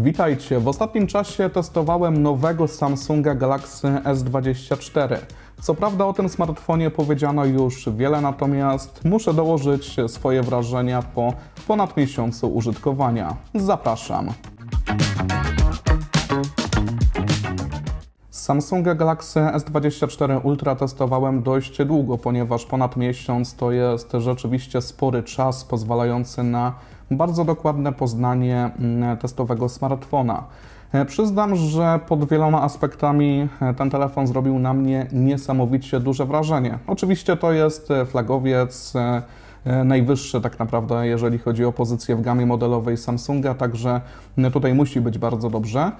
Witajcie. W ostatnim czasie testowałem nowego Samsunga Galaxy S24. Co prawda o tym smartfonie powiedziano już wiele, natomiast muszę dołożyć swoje wrażenia po ponad miesiącu użytkowania. Zapraszam. Samsunga Galaxy S24 Ultra testowałem dość długo, ponieważ ponad miesiąc to jest rzeczywiście spory czas pozwalający na bardzo dokładne poznanie mm, testowego smartfona. E, Przyznam, że pod wieloma aspektami e, ten telefon zrobił na mnie niesamowicie duże wrażenie. Oczywiście to jest e, flagowiec, najwyższy tak naprawdę, jeżeli chodzi o pozycję w gamie modelowej Samsunga, także tutaj musi być bardzo dobrze,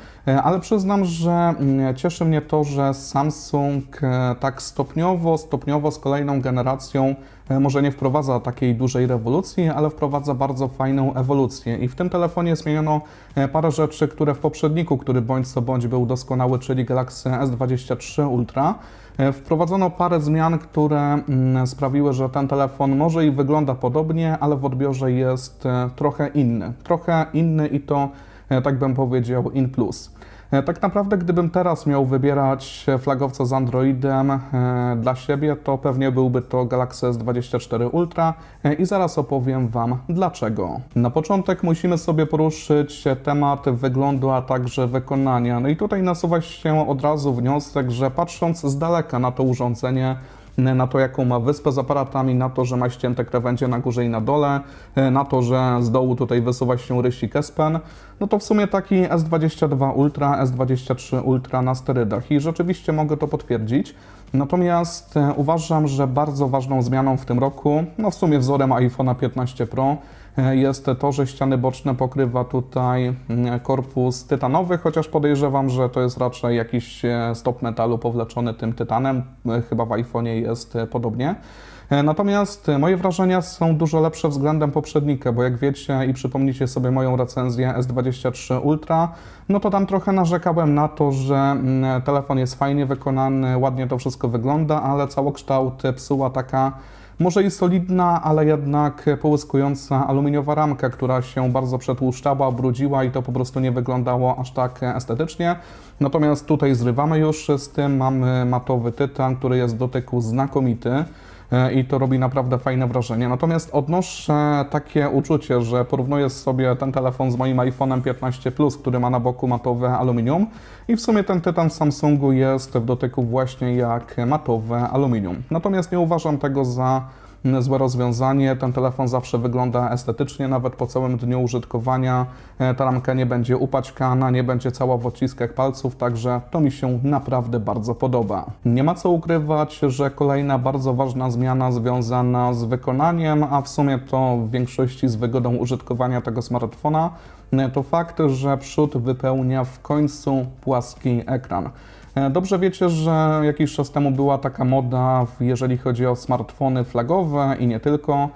ale przyznam, że mm, cieszy mnie to, że Samsung tak stopniowo, stopniowo z kolejną generacją może nie wprowadza takiej dużej rewolucji, ale wprowadza bardzo fajną ewolucję. I w tym telefonie zmieniono e, parę rzeczy, które w poprzedniku, który bądź co bądź był doskonały, czyli Galaxy S23 Ultra, e, wprowadzono parę zmian, które mm, sprawiły, że ten telefon może i wygląda podobnie, ale w odbiorze jest e, trochę inny. Trochę inny i to, e, tak bym powiedział, in plus. E, Tak naprawdę, gdybym teraz miał wybierać flagowca z Androidem e, dla siebie, to pewnie byłby to Galaxy S24 Ultra e, i zaraz opowiem Wam dlaczego. Na początek musimy sobie poruszyć temat wyglądu, a także wykonania. No i tutaj nasuwa się od razu wniosek, że patrząc z daleka na to urządzenie, na to, jaką ma wyspę z aparatami, na to, że ma ścięte krawędzie na górze i na dole, e, na to, że z dołu tutaj wysuwa się rysik S Pen, no to w sumie taki S22 Ultra, S23 Ultra na sterydach i rzeczywiście mogę to potwierdzić. Natomiast e, uważam, że bardzo ważną zmianą w tym roku, no w sumie wzorem iPhone'a 15 Pro, jest to, że ściany boczne pokrywa tutaj mm, korpus tytanowy, chociaż podejrzewam, że to jest raczej jakiś e, stop metalu powleczony tym tytanem. E, Chyba w iPhone'ie jest e, podobnie. Natomiast moje wrażenia są dużo lepsze względem poprzednika, bo jak wiecie i przypomnicie sobie moją recenzję S23 Ultra, no to tam trochę narzekałem na to, że mm, telefon jest fajnie wykonany, ładnie to wszystko wygląda, ale całokształt psuła taka może i solidna, ale jednak połyskująca aluminiowa ramka, która się bardzo przetłuszczała, brudziła i to po prostu nie wyglądało aż tak estetycznie. Natomiast tutaj zrywamy już z tym, mamy matowy tytan, który jest w dotyku znakomity i to robi naprawdę fajne wrażenie. Natomiast odnoszę takie uczucie, że porównuję sobie ten telefon z moim iPhone'em 15 Plus, który ma na boku matowe aluminium i w sumie ten tytan Samsungu jest w dotyku właśnie jak matowe aluminium. Natomiast nie uważam tego za złe rozwiązanie. Ten telefon zawsze wygląda estetycznie, nawet po całym dniu użytkowania. E, Ta ramka nie będzie upaćkana, nie będzie cała w odciskach palców, także to mi się naprawdę bardzo podoba. Nie ma co ukrywać, że kolejna bardzo ważna zmiana związana z wykonaniem, a w sumie to w większości z wygodą użytkowania tego smartfona, e, to fakt, że przód wypełnia w końcu płaski ekran. E, Dobrze wiecie, że jakiś czas temu była taka moda, jeżeli chodzi o smartfony flagowe i nie tylko,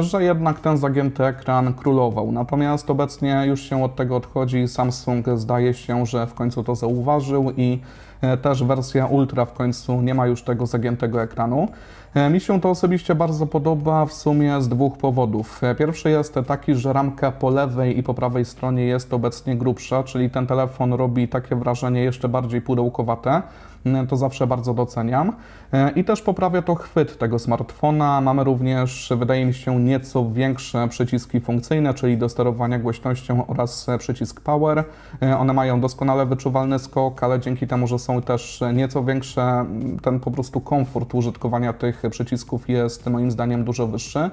że jednak ten zagięty ekran królował. Natomiast obecnie już się od tego odchodzi. Samsung zdaje się, że w końcu to zauważył i e, też wersja Ultra w końcu nie ma już tego zagiętego ekranu. E, Mi się to osobiście bardzo podoba w sumie z dwóch powodów. E, Pierwszy jest taki, że ramka po lewej i po prawej stronie jest obecnie grubsza, czyli ten telefon robi takie wrażenie jeszcze bardziej pudełkowate. Mm, To zawsze bardzo doceniam. E, I też poprawia to chwyt tego smartfona. Mamy również, wydaje mi się, nieco większe przyciski funkcyjne, czyli do sterowania głośnością oraz e, przycisk power. E, One mają doskonale wyczuwalny skok, ale dzięki temu, że są też nieco większe, ten po prostu komfort użytkowania tych przycisków jest moim zdaniem dużo wyższy.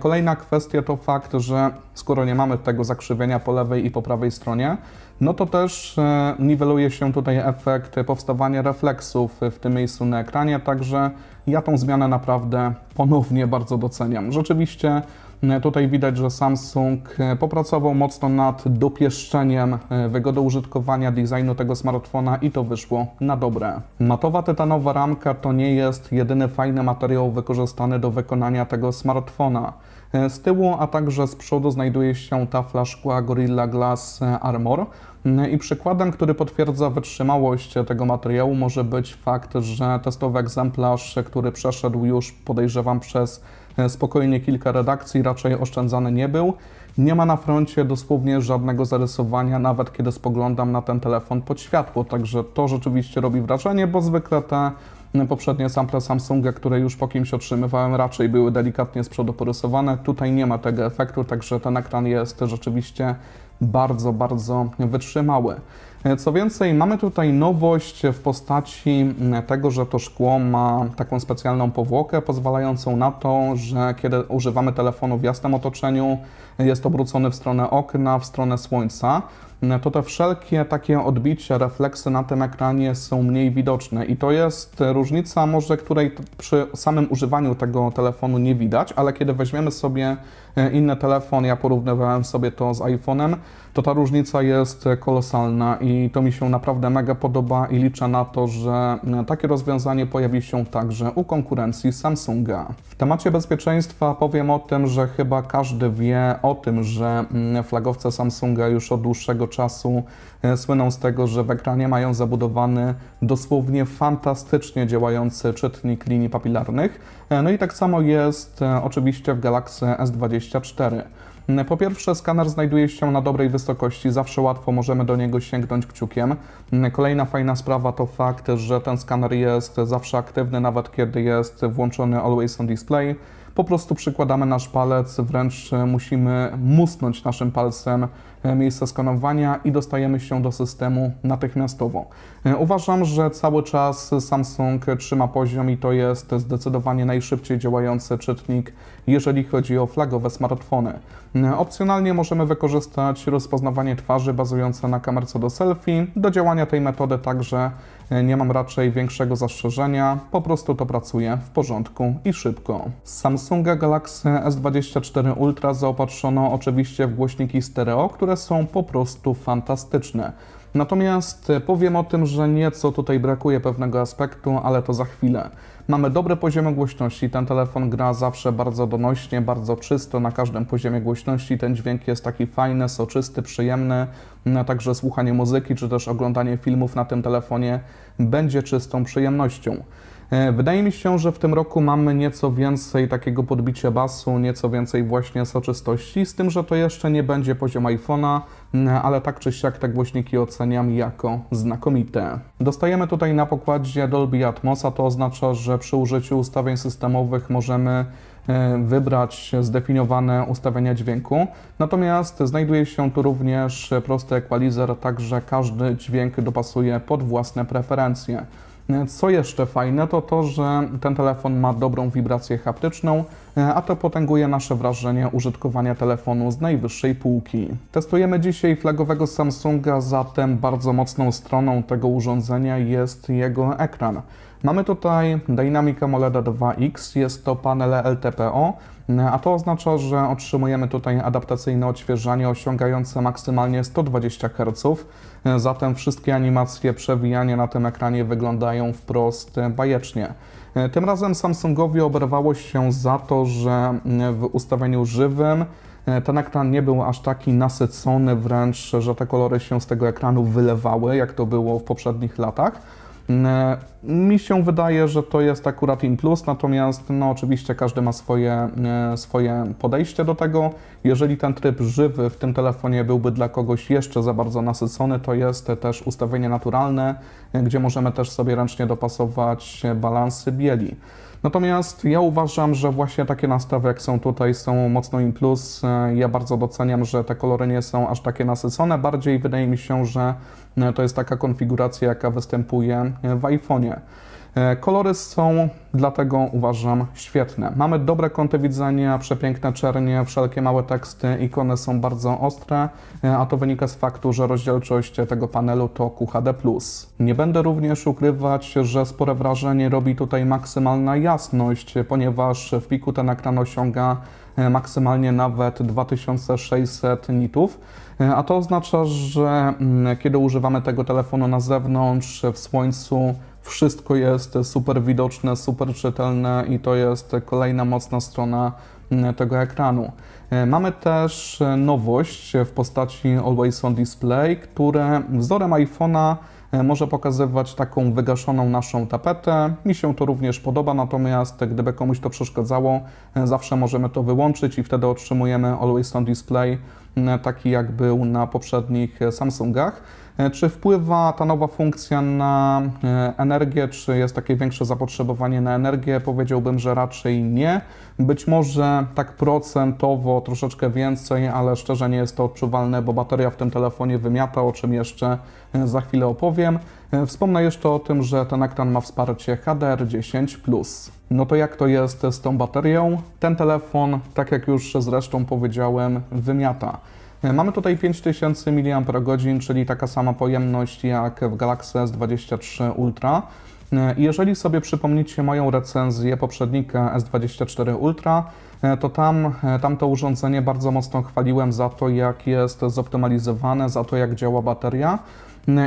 Kolejna kwestia to fakt, że skoro nie mamy tego zakrzywienia po lewej i po prawej stronie, no to też e, niweluje się tutaj efekt powstawania refleksów w tym miejscu na ekranie, także ja tą zmianę naprawdę ponownie bardzo doceniam. Rzeczywiście tutaj widać, że Samsung e, popracował mocno nad dopieszczeniem e, wygody użytkowania designu tego smartfona i to wyszło na dobre. Matowa tytanowa ramka to nie jest jedyny fajny materiał wykorzystany do wykonania tego smartfona. E, Z tyłu, a także z przodu znajduje się tafla szkła Gorilla Glass Armor. I przykładem, który potwierdza wytrzymałość tego materiału może być fakt, że testowy egzemplarz, który przeszedł już podejrzewam przez e, spokojnie kilka redakcji, raczej oszczędzany nie był. Nie ma na froncie dosłownie żadnego zarysowania, nawet kiedy spoglądam na ten telefon pod światło, także to rzeczywiście robi wrażenie, bo zwykle te poprzednie sample Samsunga, które już po kimś otrzymywałem, raczej były delikatnie z przodu porysowane. Tutaj nie ma tego efektu, także ten ekran jest rzeczywiście bardzo, bardzo wytrzymały. Co więcej, mamy tutaj nowość w postaci tego, że to szkło ma taką specjalną powłokę pozwalającą na to, że kiedy używamy telefonu w jasnym otoczeniu, jest obrócony w stronę okna, w stronę słońca, to te wszelkie takie odbicia, refleksy na tym ekranie są mniej widoczne i to jest różnica może, której przy samym używaniu tego telefonu nie widać, ale kiedy weźmiemy sobie e, inny telefon, ja porównywałem sobie to z iPhone'em, to ta różnica jest kolosalna i to mi się naprawdę mega podoba i liczę na to, że e, takie rozwiązanie pojawi się także u konkurencji Samsunga. W temacie bezpieczeństwa powiem o tym, że chyba każdy wie o tym, że mm, flagowce Samsunga już od dłuższego czasu e, słyną z tego, że w ekranie mają zabudowany dosłownie fantastycznie działający czytnik linii papilarnych. E, No i tak samo jest e, oczywiście w Galaxy S24. Mm, Po pierwsze, skaner znajduje się na dobrej wysokości, zawsze łatwo możemy do niego sięgnąć kciukiem. Kolejna fajna sprawa to fakt, że ten skaner jest zawsze aktywny, nawet kiedy jest włączony Always on Display. Po prostu przykładamy nasz palec, wręcz musimy musnąć naszym palcem miejsce skanowania i dostajemy się do systemu natychmiastowo. E, Uważam, że cały czas Samsung trzyma poziom i to jest zdecydowanie najszybciej działający czytnik, jeżeli chodzi o flagowe smartfony. E, Opcjonalnie możemy wykorzystać rozpoznawanie twarzy bazujące na kamerce do selfie. Do działania tej metody także e, nie mam raczej większego zastrzeżenia, po prostu to pracuje w porządku i szybko. Samsunga Galaxy S24 Ultra zaopatrzono oczywiście w głośniki stereo, które są po prostu fantastyczne. Natomiast powiem o tym, że nieco tutaj brakuje pewnego aspektu, ale to za chwilę. Mamy dobre poziomy głośności, ten telefon gra zawsze bardzo donośnie, bardzo czysto na każdym poziomie głośności. Ten dźwięk jest taki fajny, soczysty, przyjemny, no, także słuchanie muzyki czy też oglądanie filmów na tym telefonie będzie czystą przyjemnością. E, Wydaje mi się, że w tym roku mamy nieco więcej takiego podbicia basu, nieco więcej właśnie soczystości, z tym, że to jeszcze nie będzie poziom iPhone'a, m, ale tak czy siak te głośniki oceniam jako znakomite. Dostajemy tutaj na pokładzie Dolby Atmos, a to oznacza, że przy użyciu ustawień systemowych możemy e, wybrać zdefiniowane ustawienia dźwięku. Natomiast znajduje się tu również prosty equalizer, także każdy dźwięk dopasuje pod własne preferencje. Co jeszcze fajne, to to, że ten telefon ma dobrą wibrację haptyczną, e, a to potęguje nasze wrażenie użytkowania telefonu z najwyższej półki. Testujemy dzisiaj flagowego Samsunga, zatem bardzo mocną stroną tego urządzenia jest jego ekran. Mamy tutaj Dynamic AMOLED 2X, jest to panel LTPO, a to oznacza, że otrzymujemy tutaj adaptacyjne odświeżanie osiągające maksymalnie 120 Hz. Zatem wszystkie animacje, przewijania na tym ekranie wyglądają wprost bajecznie. Tym razem Samsungowi oberwało się za to, że w ustawieniu żywym ten ekran nie był aż taki nasycony, wręcz, że te kolory się z tego ekranu wylewały, jak to było w poprzednich latach. E, Mi się wydaje, że to jest akurat in plus, natomiast no oczywiście każdy ma swoje, e, swoje podejście do tego. Jeżeli ten tryb żywy w tym telefonie byłby dla kogoś jeszcze za bardzo nasycony, to jest też ustawienie naturalne, gdzie możemy też sobie ręcznie dopasować balansy bieli. Natomiast ja uważam, że właśnie takie nastawy, jak są tutaj, są mocno in plus. E, Ja bardzo doceniam, że te kolory nie są aż takie nasycone. Bardziej wydaje mi się, że e, to jest taka konfiguracja, jaka występuje e, w iPhone'ie. E, Kolory są dlatego uważam świetne. Mamy dobre kąty widzenia, przepiękne czernie, wszelkie małe teksty, ikony są bardzo ostre, e, a to wynika z faktu, że rozdzielczość tego panelu to QHD+. Nie będę również ukrywać, że spore wrażenie robi tutaj maksymalna jasność, ponieważ w piku ten ekran osiąga e, maksymalnie nawet 2600 nitów, a to oznacza, że mm, kiedy używamy tego telefonu na zewnątrz, w słońcu, wszystko jest super widoczne, super czytelne i to jest kolejna mocna strona mm, tego ekranu. E, Mamy też e, nowość w postaci Always On Display, które wzorem iPhone'a e, może pokazywać taką wygaszoną naszą tapetę. Mi się to również podoba, natomiast gdyby komuś to przeszkadzało, zawsze możemy to wyłączyć i wtedy otrzymujemy Always On Display, taki jak był na poprzednich e, Samsungach. E, Czy wpływa ta nowa funkcja na e, energię, czy jest takie większe zapotrzebowanie na energię? Powiedziałbym, że raczej nie. Być może tak procentowo troszeczkę więcej, ale szczerze nie jest to odczuwalne, bo bateria w tym telefonie wymiata, o czym jeszcze e, za chwilę opowiem. E, Wspomnę jeszcze o tym, że ten ekran ma wsparcie HDR10+. No to jak to jest z tą baterią? Ten telefon, tak jak już zresztą powiedziałem, wymiata. Mamy tutaj 5000 mAh, czyli taka sama pojemność jak w Galaxy S23 Ultra. I Jeżeli sobie przypomnicie moją recenzję poprzednika S24 Ultra, to tam, tam to urządzenie bardzo mocno chwaliłem za to, jak jest zoptymalizowane, za to, jak działa bateria.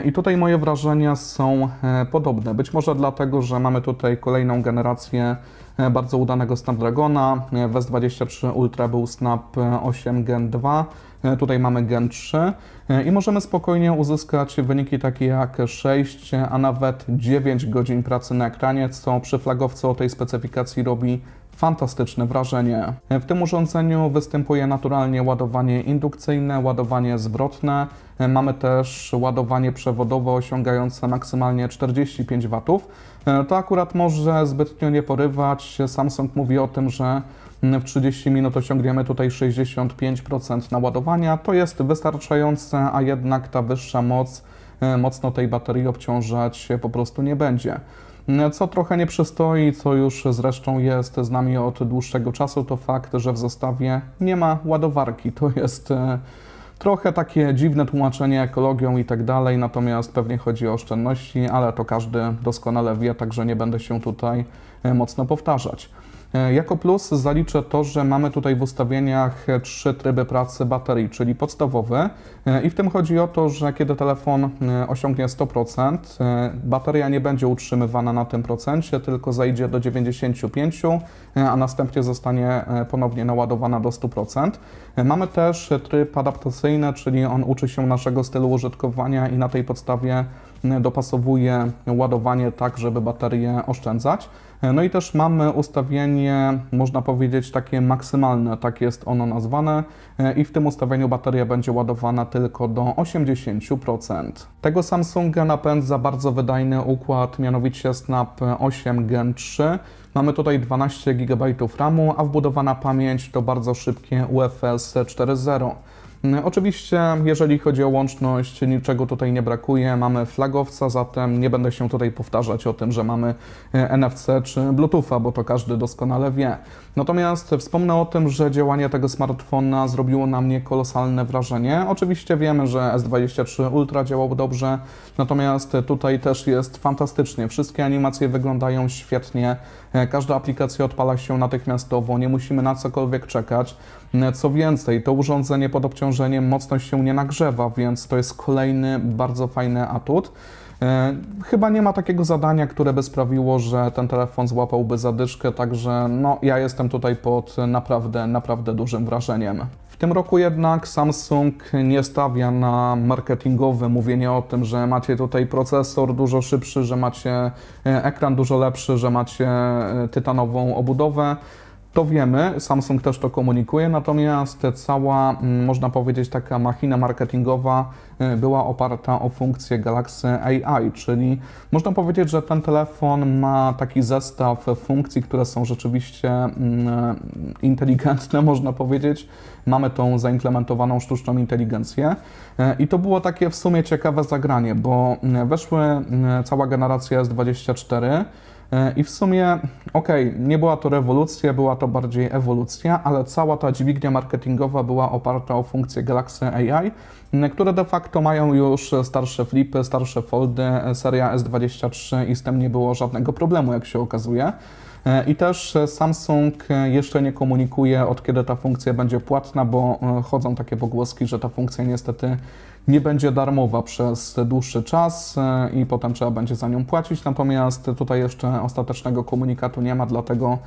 I tutaj moje wrażenia są e, podobne. Być może dlatego, że mamy tutaj kolejną generację e, bardzo udanego Snapdragona. E, W S23 Ultra był Snap e, 8 Gen 2, e, tutaj mamy Gen 3 e, i możemy spokojnie uzyskać wyniki takie jak 6, a nawet 9 godzin pracy na ekranie, co przy flagowcu o tej specyfikacji robi fantastyczne wrażenie. W tym urządzeniu występuje naturalnie ładowanie indukcyjne, ładowanie zwrotne. Mamy też ładowanie przewodowe osiągające maksymalnie 45 W. To akurat może zbytnio nie porywać. Samsung mówi o tym, że w 30 minut osiągniemy tutaj 65% naładowania. To jest wystarczające, a jednak ta wyższa moc e, mocno tej baterii obciążać po prostu nie będzie. Co trochę nie przystoi, co już zresztą jest z nami od dłuższego czasu, to fakt, że w zestawie nie ma ładowarki. To jest e, trochę takie dziwne tłumaczenie ekologią i tak dalej, natomiast pewnie chodzi o oszczędności, ale to każdy doskonale wie, także nie będę się tutaj e, mocno powtarzać. E, Jako plus zaliczę to, że mamy tutaj w ustawieniach trzy tryby pracy baterii, czyli podstawowy e, i w tym chodzi o to, że kiedy telefon e, osiągnie 100%, e, bateria nie będzie utrzymywana na tym procencie, tylko zejdzie do 95%, e, a następnie zostanie ponownie naładowana do 100%. E, Mamy też tryb adaptacyjny, czyli on uczy się naszego stylu użytkowania i na tej podstawie dopasowuje ładowanie tak, żeby baterię oszczędzać. No i też mamy ustawienie, można powiedzieć, takie maksymalne, tak jest ono nazwane, i w tym ustawieniu bateria będzie ładowana tylko do 80%. Tego Samsunga napędza bardzo wydajny układ, mianowicie Snap 8 Gen 3. Mamy tutaj 12 GB RAMu, a wbudowana pamięć to bardzo szybkie UFS 4.0. Mm, Oczywiście, jeżeli chodzi o łączność, niczego tutaj nie brakuje. Mamy flagowca, zatem nie będę się tutaj powtarzać o tym, że mamy e, NFC czy Bluetootha, bo to każdy doskonale wie. Natomiast wspomnę o tym, że działanie tego smartfona zrobiło na mnie kolosalne wrażenie. Oczywiście wiemy, że S23 Ultra działał dobrze, natomiast tutaj też jest fantastycznie. Wszystkie animacje wyglądają świetnie. E, Każda aplikacja odpala się natychmiastowo, nie musimy na cokolwiek czekać. E, Co więcej, to urządzenie pod obciążeniem mocno się nie nagrzewa, więc to jest kolejny bardzo fajny atut. E, Chyba nie ma takiego zadania, które by sprawiło, że ten telefon złapałby zadyszkę, także no, ja jestem tutaj pod naprawdę, naprawdę dużym wrażeniem. W tym roku jednak Samsung nie stawia na marketingowe mówienie o tym, że macie tutaj procesor dużo szybszy, że macie e, ekran dużo lepszy, że macie e, tytanową obudowę. To wiemy, Samsung też to komunikuje, natomiast cała, mm, można powiedzieć, taka machina marketingowa y, była oparta o funkcję Galaxy AI, czyli można powiedzieć, że ten telefon ma taki zestaw funkcji, które są rzeczywiście mm, inteligentne, można powiedzieć. Mamy tą zaimplementowaną sztuczną inteligencję y, i to było takie w sumie ciekawe zagranie, bo y, weszły cała generacja S24, E, I w sumie, okej, nie była to rewolucja, była to bardziej ewolucja, ale cała ta dźwignia marketingowa była oparta o funkcje Galaxy AI, które de facto mają już starsze flipy, starsze foldy, e, seria S23 i z tym nie było żadnego problemu, jak się okazuje. E, I też e, Samsung e, jeszcze nie komunikuje, od kiedy ta funkcja będzie płatna, bo e, chodzą takie pogłoski, że ta funkcja niestety nie będzie darmowa przez dłuższy czas e, i potem trzeba będzie za nią płacić. Natomiast tutaj jeszcze ostatecznego komunikatu nie ma, dlatego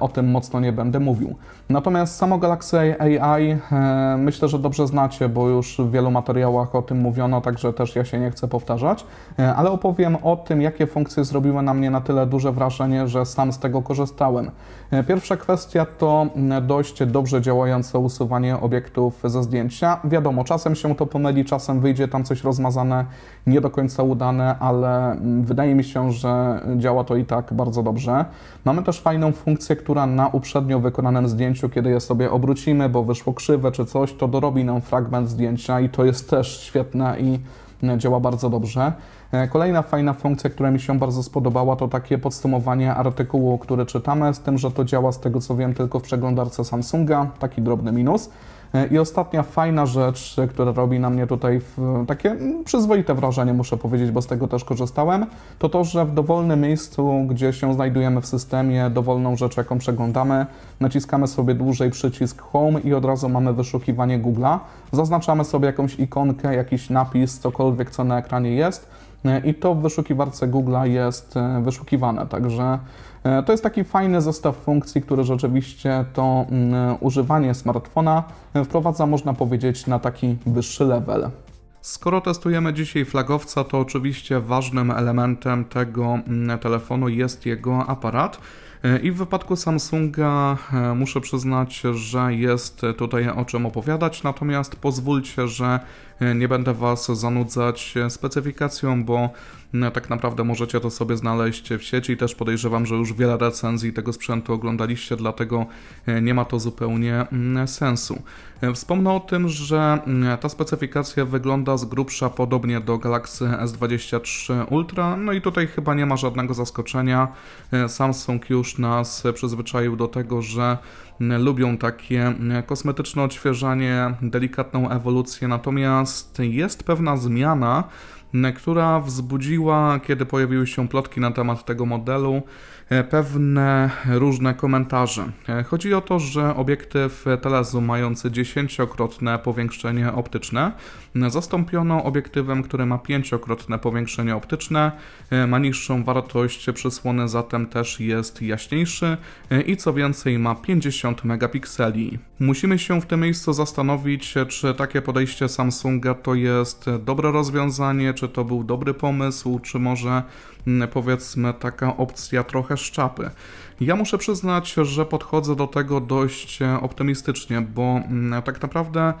o tym mocno nie będę mówił. Natomiast samo Galaxy AI e, myślę, że dobrze znacie, bo już w wielu materiałach o tym mówiono, także też ja się nie chcę powtarzać, e, ale opowiem o tym, jakie funkcje zrobiły na mnie na tyle duże wrażenie, że sam z tego korzystałem. E, Pierwsza kwestia to dość dobrze działające usuwanie obiektów ze zdjęcia. Wiadomo, czasem się to pomyli, czasem wyjdzie tam coś rozmazane, nie do końca udane, ale wydaje mi się, że działa to i tak bardzo dobrze. Mamy też fajną funkcję, która na uprzednio wykonanym zdjęciu, kiedy je sobie obrócimy, bo wyszło krzywe czy coś, to dorobi nam fragment zdjęcia i to jest też świetne i mm, działa bardzo dobrze. E, Kolejna fajna funkcja, która mi się bardzo spodobała, to takie podsumowanie artykułu, który czytamy, z tym, że to działa z tego co wiem tylko w przeglądarce Samsunga, taki drobny minus. E, I ostatnia fajna rzecz, która robi na mnie tutaj takie przyzwoite wrażenie, muszę powiedzieć, bo z tego też korzystałem, to to, że w dowolnym miejscu, gdzie się znajdujemy w systemie, dowolną rzecz, jaką przeglądamy, naciskamy sobie dłużej przycisk Home i od razu mamy wyszukiwanie Google'a. Zaznaczamy sobie jakąś ikonkę, jakiś napis, cokolwiek, co na ekranie jest e, i to w wyszukiwarce Google'a jest e, wyszukiwane, także to jest taki fajny zestaw funkcji, który rzeczywiście to mm, używanie smartfona e, wprowadza, można powiedzieć, na taki wyższy level. Skoro testujemy dzisiaj flagowca, to oczywiście ważnym elementem tego mm, telefonu jest jego aparat. E, I w wypadku Samsunga e, muszę przyznać, że jest tutaj o czym opowiadać, natomiast pozwólcie, że e, nie będę Was zanudzać specyfikacją, bo tak naprawdę możecie to sobie znaleźć w sieci. Też podejrzewam, że już wiele recenzji tego sprzętu oglądaliście, dlatego e, nie ma to zupełnie mm, sensu. E, Wspomnę o tym, że mm, ta specyfikacja wygląda z grubsza podobnie do Galaxy S23 Ultra, no i tutaj chyba nie ma żadnego zaskoczenia. E, Samsung już nas przyzwyczaił do tego, że mm, lubią takie kosmetyczne odświeżanie, delikatną ewolucję, natomiast jest pewna zmiana, która wzbudziła, kiedy pojawiły się plotki na temat tego modelu, e, pewne różne komentarze. E, Chodzi o to, że obiektyw telezoom mający dziesięciokrotne powiększenie optyczne m, zastąpiono obiektywem, który ma pięciokrotne powiększenie optyczne, e, ma niższą wartość przysłony, zatem też jest jaśniejszy e, i co więcej ma 50 megapikseli. Musimy się w tym miejscu zastanowić, czy takie podejście Samsunga to jest dobre rozwiązanie, czy to był dobry pomysł, czy może mm, powiedzmy taka opcja trochę szczapy. Ja muszę przyznać, że podchodzę do tego dość e, optymistycznie, bo mm, tak naprawdę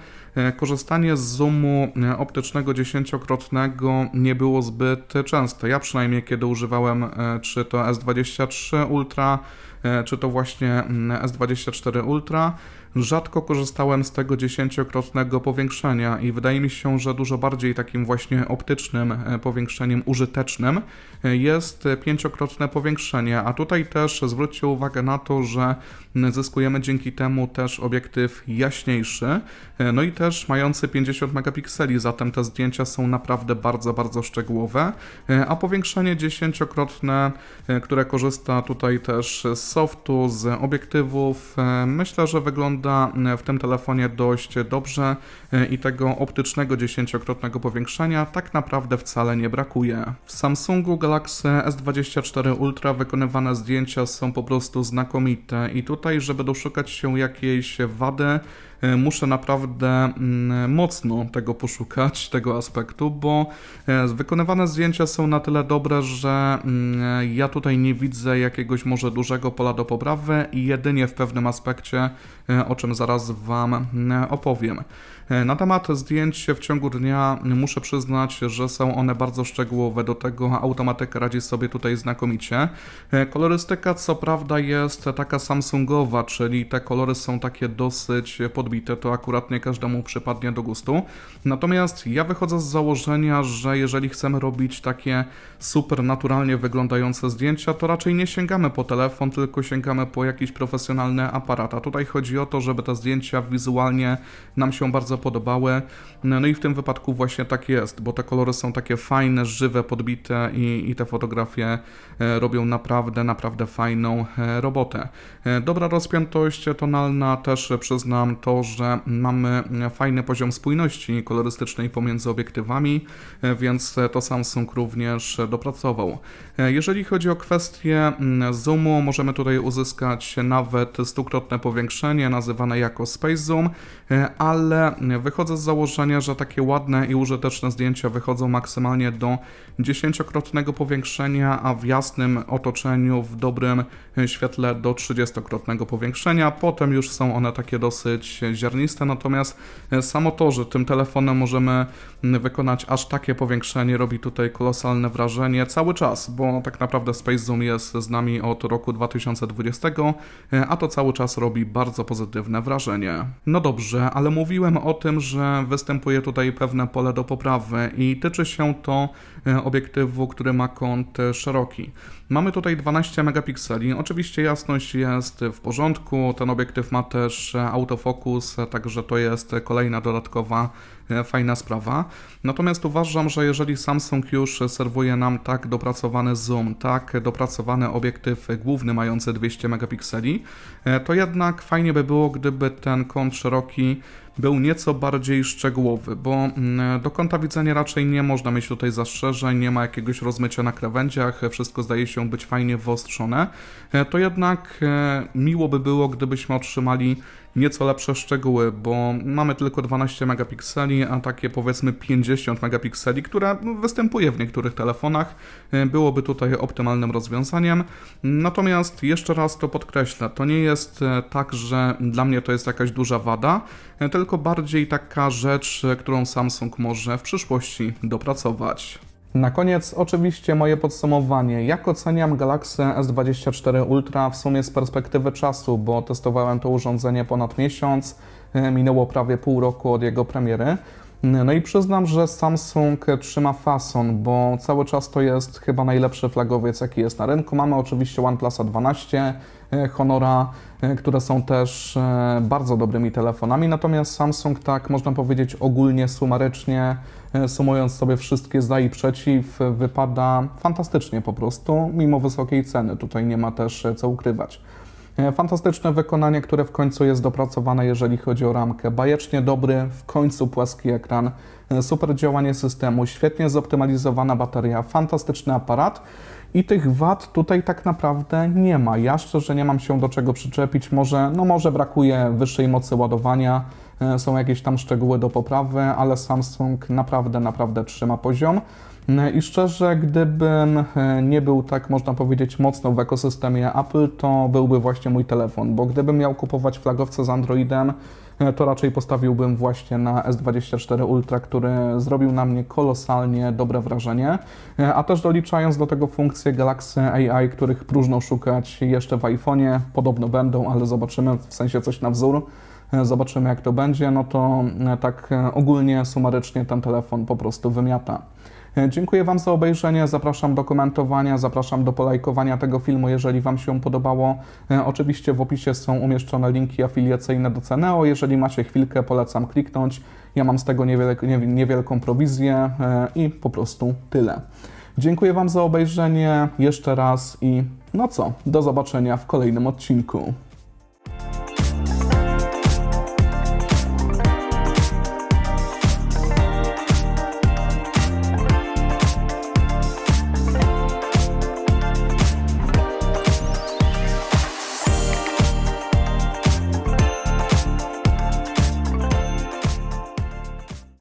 korzystanie z zoomu e, optycznego dziesięciokrotnego nie było zbyt częste. Ja przynajmniej kiedy używałem e, czy to S23 Ultra, e, czy to właśnie mm, S24 Ultra, rzadko korzystałem z tego dziesięciokrotnego powiększenia i wydaje mi się, że dużo bardziej takim właśnie optycznym e, powiększeniem użytecznym e, jest e, pięciokrotne powiększenie, a tutaj też zwróćcie uwagę na to, że m, zyskujemy dzięki temu też obiektyw jaśniejszy, e, no i też mający 50 megapikseli, zatem te zdjęcia są naprawdę bardzo, bardzo szczegółowe, e, a powiększenie dziesięciokrotne, e, które korzysta tutaj też z softu, z obiektywów, e, myślę, że wygląda w tym telefonie dość dobrze i tego optycznego dziesięciokrotnego powiększenia tak naprawdę wcale nie brakuje. W Samsungu Galaxy S24 Ultra wykonywane zdjęcia są po prostu znakomite i tutaj, żeby doszukać się jakiejś wady, muszę naprawdę mm, mocno tego poszukać, tego aspektu, bo e, wykonywane zdjęcia są na tyle dobre, że mm, ja tutaj nie widzę jakiegoś może dużego pola do poprawy jedynie w pewnym aspekcie, e, o czym zaraz Wam mm, opowiem. E, Na temat zdjęć w ciągu dnia muszę przyznać, że są one bardzo szczegółowe, do tego automatyka radzi sobie tutaj znakomicie. E, Kolorystyka co prawda jest taka samsungowa, czyli te kolory są takie dosyć podbite, to akurat nie każdemu przypadnie do gustu. Natomiast ja wychodzę z założenia, że jeżeli chcemy robić takie super naturalnie wyglądające zdjęcia, to raczej nie sięgamy po telefon, tylko sięgamy po jakiś profesjonalny aparat. A tutaj chodzi o to, żeby te zdjęcia wizualnie nam się bardzo podobały. No i w tym wypadku właśnie tak jest, bo te kolory są takie fajne, żywe, podbite i, i te fotografie e, robią naprawdę, naprawdę fajną e, robotę. E, Dobra rozpiętość tonalna też przyznam to, że mamy fajny poziom spójności kolorystycznej pomiędzy obiektywami, więc to Samsung również dopracował. Jeżeli chodzi o kwestię mm, zoomu, możemy tutaj uzyskać nawet stukrotne powiększenie, nazywane jako Space Zoom, ale wychodzę z założenia, że takie ładne i użyteczne zdjęcia wychodzą maksymalnie do dziesięciokrotnego powiększenia, a w jasnym otoczeniu, w dobrym świetle do 30-krotnego powiększenia. Potem już są one takie dosyć ziarniste, natomiast samo to, że tym telefonem możemy wykonać aż takie powiększenie, robi tutaj kolosalne wrażenie cały czas, bo tak naprawdę Space Zoom jest z nami od roku 2020, e, a to cały czas robi bardzo pozytywne wrażenie. No dobrze, ale mówiłem o tym, że występuje tutaj pewne pole do poprawy i tyczy się to e, obiektywu, który ma kąt e, szeroki. Mamy tutaj 12 megapikseli. Oczywiście jasność jest w porządku. Ten obiektyw ma też autofokus, także to jest kolejna dodatkowa e, fajna sprawa. Natomiast uważam, że jeżeli Samsung już serwuje nam tak dopracowany zoom, tak dopracowany obiektyw główny mający 200 megapikseli, e, to jednak fajnie by było, gdyby ten kąt szeroki był nieco bardziej szczegółowy, bo mm, do kąta widzenia raczej nie można mieć tutaj zastrzeżeń, nie ma jakiegoś rozmycia na krawędziach, wszystko zdaje się być fajnie wyostrzone, E, to jednak e, miło by było, gdybyśmy otrzymali nieco lepsze szczegóły, bo mamy tylko 12 megapikseli, a takie powiedzmy 50 megapikseli, które występuje w niektórych telefonach, e, byłoby tutaj optymalnym rozwiązaniem. Natomiast jeszcze raz to podkreślę, to nie jest tak, że dla mnie to jest jakaś duża wada, tylko bardziej taka rzecz, którą Samsung może w przyszłości dopracować. Na koniec oczywiście moje podsumowanie. Jak oceniam Galaxy S24 Ultra w sumie z perspektywy czasu, bo testowałem to urządzenie ponad miesiąc, e, minęło prawie pół roku od jego premiery. No i przyznam, że Samsung trzyma fason, bo cały czas to jest chyba najlepszy flagowiec, jaki jest na rynku. Mamy oczywiście OnePlusa 12, e, Honora, e, które są też e, bardzo dobrymi telefonami, natomiast Samsung tak można powiedzieć ogólnie, sumarycznie, sumując sobie wszystkie za i przeciw, wypada fantastycznie po prostu, mimo wysokiej ceny. Tutaj nie ma też co ukrywać. E, Fantastyczne wykonanie, które w końcu jest dopracowane, jeżeli chodzi o ramkę. Bajecznie dobry, w końcu płaski ekran, e, super działanie systemu, świetnie zoptymalizowana bateria, fantastyczny aparat. I tych wad tutaj tak naprawdę nie ma. Ja szczerze nie mam się do czego przyczepić. Może, no może brakuje wyższej mocy ładowania, e, są jakieś tam szczegóły do poprawy, ale Samsung naprawdę, naprawdę trzyma poziom. E, I szczerze, gdybym e, nie był tak, można powiedzieć, mocno w ekosystemie Apple, to byłby właśnie mój telefon, bo gdybym miał kupować flagowce z Androidem, e, to raczej postawiłbym właśnie na S24 Ultra, który zrobił na mnie kolosalnie dobre wrażenie, E, a też doliczając do tego funkcje Galaxy AI, których próżno szukać jeszcze w iPhone'ie, podobno będą, ale zobaczymy, w sensie coś na wzór, zobaczymy jak to będzie, no to tak ogólnie, sumarycznie ten telefon po prostu wymiata. E, Dziękuję Wam za obejrzenie, zapraszam do komentowania, zapraszam do polajkowania tego filmu, jeżeli Wam się podobało. E, Oczywiście w opisie są umieszczone linki afiliacyjne do Ceneo, jeżeli macie chwilkę, polecam kliknąć. Ja mam z tego niewielką prowizję e, i po prostu tyle. Dziękuję Wam za obejrzenie jeszcze raz i no co, do zobaczenia w kolejnym odcinku.